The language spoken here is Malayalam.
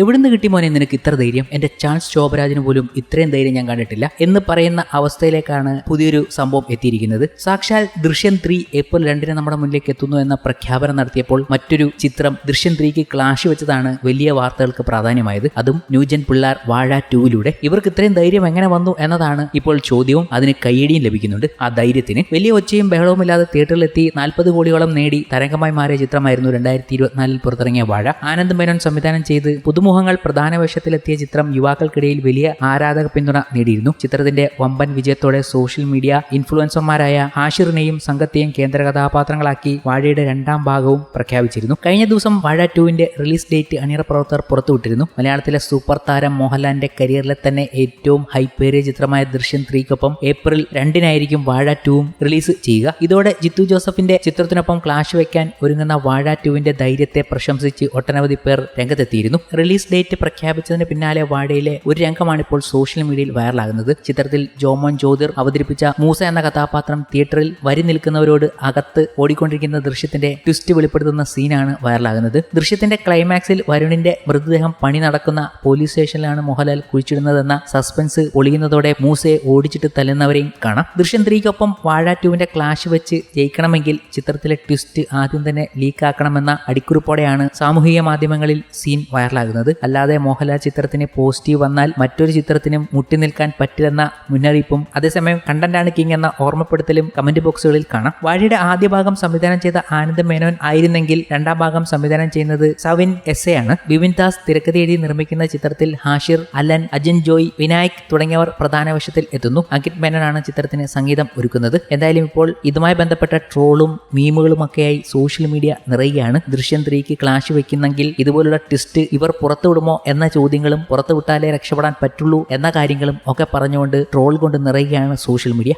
എവിടുന്ന് കിട്ടി മോനെ നിനക്ക് ഇത്ര ധൈര്യം? എന്റെ ചാൾസ് ശോഭരാജിന് പോലും ഇത്രയും ധൈര്യം ഞാൻ കണ്ടിട്ടില്ല എന്ന് പറയുന്ന അവസ്ഥയിലേക്കാണ് പുതിയൊരു സംഭവം എത്തിയിരിക്കുന്നത്. സാക്ഷാൽ ദൃശ്യം ത്രീ ഏപ്രിൽ രണ്ടിന് നമ്മുടെ മുന്നിലേക്ക് എത്തുന്നു എന്ന പ്രഖ്യാപനം നടത്തിയപ്പോൾ മറ്റൊരു ചിത്രം ദൃശ്യം ത്രീക്ക് ക്ലാഷ് വെച്ചതാണ് വലിയ വാർത്തകൾക്ക് പ്രാധാന്യമായത്. അതും ന്യൂജൻ പിള്ളാർ വാഴ ടൂവിലൂടെ. ഇവർക്ക് ഇത്രയും ധൈര്യം എങ്ങനെ വന്നു എന്നതാണ് ഇപ്പോൾ ചോദ്യവും അതിന് കയ്യടിയും ലഭിക്കുന്നുണ്ട്. ആ ധൈര്യത്തിന് വലിയ ഒച്ചയും ബഹളവുമില്ലാതെ തിയേറ്ററിലെത്തി നാൽപ്പത് കോടിയോളം നേടി തരംഗമായി മാറിയ ചിത്രമായിരുന്നു രണ്ടായിരത്തി ഇരുപത്തിനാലിൽ പുറത്തിറങ്ങിയ വാഴ. ആനന്ദ് മേനോൻ സംവിധാനം ചെയ്ത് പുതുമുഖങ്ങൾ പ്രധാന വേഷത്തിലെത്തിയ ചിത്രം യുവാക്കൾക്കിടയിൽ വലിയ ആരാധക പിന്തുണ നേടിയിരുന്നു. ചിത്രത്തിന്റെ വമ്പൻ വിജയത്തോടെ സോഷ്യൽ മീഡിയ ഇൻഫ്ലുവൻസർമാരായ ഹാഷിറിനെയും സംഘത്തെയും കേന്ദ്ര കഥാപാത്രങ്ങളാക്കി വാഴയുടെ രണ്ടാം ഭാഗവും പ്രഖ്യാപിച്ചിരുന്നു. കഴിഞ്ഞ ദിവസം വാഴ ടുവിന്റെ റിലീസ് ഡേറ്റ് അണിയറ പ്രവർത്തകർ പുറത്തുവിട്ടിരുന്നു. മലയാളത്തിലെ സൂപ്പർ താരം മോഹൻലാലിന്റെ കരിയറിലെ തന്നെ ഏറ്റവും ഹൈപ്പേറിയ ചിത്രമായ ദൃശ്യം ത്രീക്കൊപ്പം ഏപ്രിൽ രണ്ടിനായിരിക്കും വാഴ ടുവും റിലീസ് ചെയ്യുക. ഇതോടെ ജിത്തു ജോസഫിന്റെ ചിത്രത്തിനൊപ്പം ക്ലാഷ് വയ്ക്കാൻ ഒരുങ്ങുന്ന വാഴ ടുവിന്റെ ധൈര്യത്തെ പ്രശംസിച്ച് ഒട്ടനവധി പേർ രംഗത്തെത്തിയിരുന്നു. റിലീസ് ഡേറ്റ് പ്രഖ്യാപിച്ചതിന് പിന്നാലെ വാഴയിലെ ഒരു രംഗമാണ് ഇപ്പോൾ സോഷ്യൽ മീഡിയയിൽ വൈറലാകുന്നത്. ചിത്രത്തിൽ ജോമോൻ ജ്യോതിർ അവതരിപ്പിച്ച മൂസ എന്ന കഥാപാത്രം തിയേറ്ററിൽ വരി നിൽക്കുന്നവരോട് അകത്ത് ഓടിക്കൊണ്ടിരിക്കുന്ന ദൃശ്യത്തിന്റെ ട്വിസ്റ്റ് വെളിപ്പെടുത്തുന്ന സീനാണ് വൈറലാകുന്നത്. ദൃശ്യത്തിന്റെ ക്ലൈമാക്സിൽ വരുണിന്റെ മൃതദേഹം പണി നടക്കുന്ന പോലീസ് സ്റ്റേഷനിലാണ് മോഹൻലാൽ കുഴിച്ചിടുന്നതെന്ന സസ്പെൻസ് ഒളിയുന്നതോടെ മൂസയെ ഓടിച്ചിട്ട് തല്ലുന്നവരെയും കാണാം. ദൃശ്യം ത്രീക്കൊപ്പം വാഴ ടൂവിന്റെ ക്ലാഷ് വെച്ച് ജയിക്കണമെങ്കിൽ ചിത്രത്തിലെ ട്വിസ്റ്റ് ആദ്യം തന്നെ ലീക്കാക്കണമെന്ന അടിക്കുറിപ്പോടെയാണ് സാമൂഹിക മാധ്യമങ്ങളിൽ സീൻ വൈറലാകുന്നത്. അല്ലാതെ മോഹൻലാൽ ചിത്രത്തിന് പോസിറ്റീവ് വന്നാൽ മറ്റൊരു ചിത്രത്തിനും മുട്ടി നിൽക്കാൻ പറ്റില്ലെന്ന മുന്നറിയിപ്പും അതേസമയം കണ്ടന്റാണ് കിങ് എന്ന ഓർമ്മപ്പെടുത്തലും കമന്റ് ബോക്സുകളിൽ കാണാം. വാഴിയുടെ ആദ്യ ഭാഗം സംവിധാനം ചെയ്ത ആനന്ദ് മേനോൻ ആയിരുന്നെങ്കിൽ രണ്ടാം ഭാഗം സംവിധാനം ചെയ്യുന്നത് സവിൻ എസ് എ ആണ്. ബിപിൻ ദാസ് തിരക്കഥ എഴുതി നിർമ്മിക്കുന്ന ചിത്രത്തിൽ ഹാഷിർ അലൻ അജിൻ ജോയ് വിനായക് തുടങ്ങിയവർ പ്രധാന വശത്തിൽ എത്തുന്നു. അങ്കിത് മേനോനാണ് ചിത്രത്തിന് സംഗീതം ഒരുക്കുന്നത്. എന്തായാലും ഇപ്പോൾ ഇതുമായി ബന്ധപ്പെട്ട ട്രോളും മീമുകളുമൊക്കെയായി സോഷ്യൽ മീഡിയ നിറയുകയാണ്. ദൃശ്യം ത്രീക്ക് ക്ലാഷ് വെക്കുന്നെങ്കിൽ ഇതുപോലുള്ള ട്വിസ്റ്റ് ഇവർ പുറത്തുവിടുമോ എന്ന ചോദ്യങ്ങളും പുറത്തുവിട്ടാലേ രക്ഷപ്പെടാൻ പറ്റുള്ളൂ എന്ന കാര്യങ്ങളും ഒക്കെ പറഞ്ഞുകൊണ്ട് ട്രോൾ കൊണ്ട് നിറയുകയാണ് സോഷ്യൽ മീഡിയ